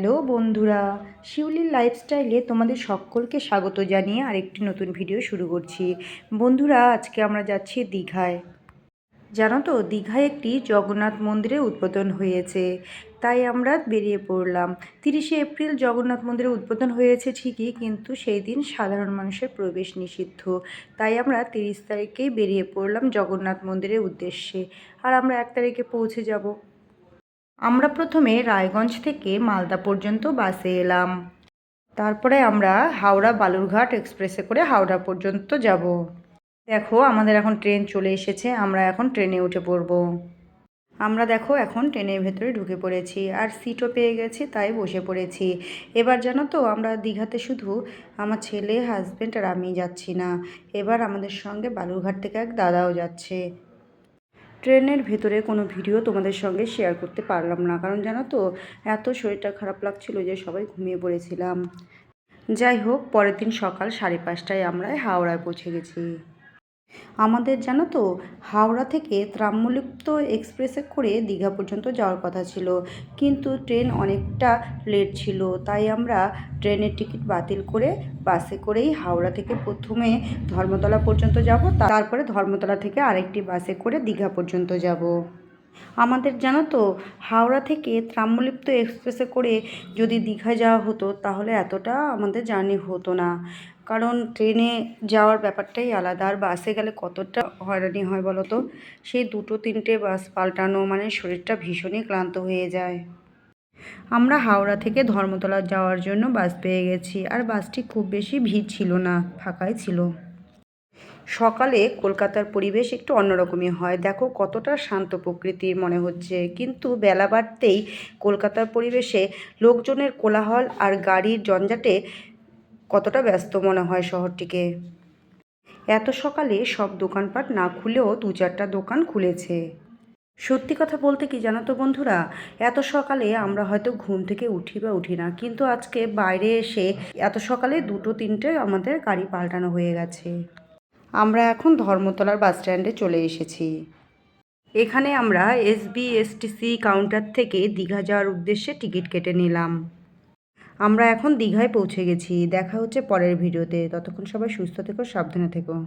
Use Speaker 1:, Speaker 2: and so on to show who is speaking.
Speaker 1: Hello বন্ধুরা, শিউলির লাইফস্টাইলে তোমাদের সকলকে স্বাগত জানিয়ে আরেকটি নতুন ভিডিও শুরু করছি। বন্ধুরা, আজকে আমরা যাচ্ছি দীঘায়। জানো তো, দীঘায় একটি জগন্নাথ মন্দিরের উদ্বোধন হয়েছে। তাই আমরা বেরিয়ে পড়লাম। তিরিশে এপ্রিল জগন্নাথ মন্দিরের উদ্বোধন হয়েছে ঠিকই, কিন্তু সেই দিন সাধারণ মানুষের প্রবেশ নিষিদ্ধ। তাই আমরা তিরিশ তারিখেই বেরিয়ে পড়লাম জগন্নাথ মন্দিরের উদ্দেশ্যে। আর আমরা এক তারিখে পৌঁছে যাব। আমরা প্রথমে রায়গঞ্জ থেকে মালদা পর্যন্ত বাসে এলাম। তারপরে আমরা হাওড়া বালুরঘাট এক্সপ্রেসে করে হাওড়া পর্যন্ত যাব। দেখো, আমাদের এখন ট্রেন চলে এসেছে, আমরা এখন ট্রেনে উঠে পড়ব। আমরা দেখো, এখন ট্রেনের ভেতরে ঢুকে পড়েছি, আর সিটও পেয়ে গেছি, তাই বসে পড়েছি। এবার জানো তো, আমরা দীঘাতে শুধু আমার ছেলে হাজব্যান্ড আর আমি যাচ্ছি না। এবার আমাদের সঙ্গে বালুরঘাট থেকে এক দাদাও যাচ্ছে। ট্রেনের ভেতরে কোনো ভিডিও তোমাদের সঙ্গে শেয়ার করতে পারলাম না। কারণ জানো তো, এত শরীরটা খারাপ লাগছিল যে সবাই ঘুমিয়ে পড়েছিলাম। যাই হোক, পরের দিন সকাল সাড়ে পাঁচটায় আমরা হাওড়ায় পৌঁছে গেছি। আমাদের জানো তো, হাওড়া থেকে ত্রাম্যলিপ্ত এক্সপ্রেসে করে দীঘা পর্যন্ত যাওয়ার কথা ছিল। কিন্তু ট্রেন অনেকটা লেট ছিল, তাই আমরা ট্রেনের টিকিট বাতিল করে বাসে করেই হাওড়া থেকে প্রথমে ধর্মতলা পর্যন্ত যাব, তারপরে ধর্মতলা থেকে আরেকটি বাসে করে দীঘা পর্যন্ত যাব। আমাদের জানো তো, হাওড়া থেকে ত্রাম্যলিপ্ত এক্সপ্রেসে করে যদি দীঘা যাওয়া হতো, তাহলে এতটা আমাদের জার্নি হতো না। কারণ ট্রেনে যাওয়ার ব্যাপারটাই আলাদা, আর বাসে গেলে কতটা হয়রানি হয় বলো তো? সেই দুটো তিনটে বাস পাল্টানো মানে শরীরটা ভীষণই ক্লান্ত হয়ে যায়। আমরা হাওড়া থেকে ধর্মতলা যাওয়ার জন্য বাস পেয়ে গেছি, আর বাসটি খুব বেশি ভিড় ছিল না, ফাঁকাই ছিল। সকালে কলকাতার পরিবেশ একটু অন্যরকমই হয়। দেখো কতটা শান্ত প্রকৃতির মনে হচ্ছে। কিন্তু বেলা বাড়তেই কলকাতার পরিবেশে লোকজনের কোলাহল আর গাড়ির জঞ্জাটে কতটা ব্যস্ত মনে হয় শহরটিকে। এত সকালে সব দোকানপাট না খুলেও দু চারটা দোকান খুলেছে। সত্যি কথা বলতে কি জানো তো বন্ধুরা? এত সকালে আমরা হয়তো ঘুম থেকে উঠি বা উঠি না। কিন্তু আজকে বাইরে এসে এত সকালে দুটো, তিনটে আমাদের গাড়ি পাল্টানো হয়ে গেছে। আমরা এখন ধর্মতলার বাস স্ট্যান্ডে চলে এসেছি। এখানে আমরা এসবিএসটিসি কাউন্টার থেকে দীঘা যাওয়ার উদ্দেশ্যে টিকিট কেটে নিলাম। আমরা এখন দীঘায় পৌঁছে গেছি। দেখা হচ্ছে পরের ভিডিওতে। ততক্ষণ সবাই সুস্থ থেকো, সাবধানে থেকো।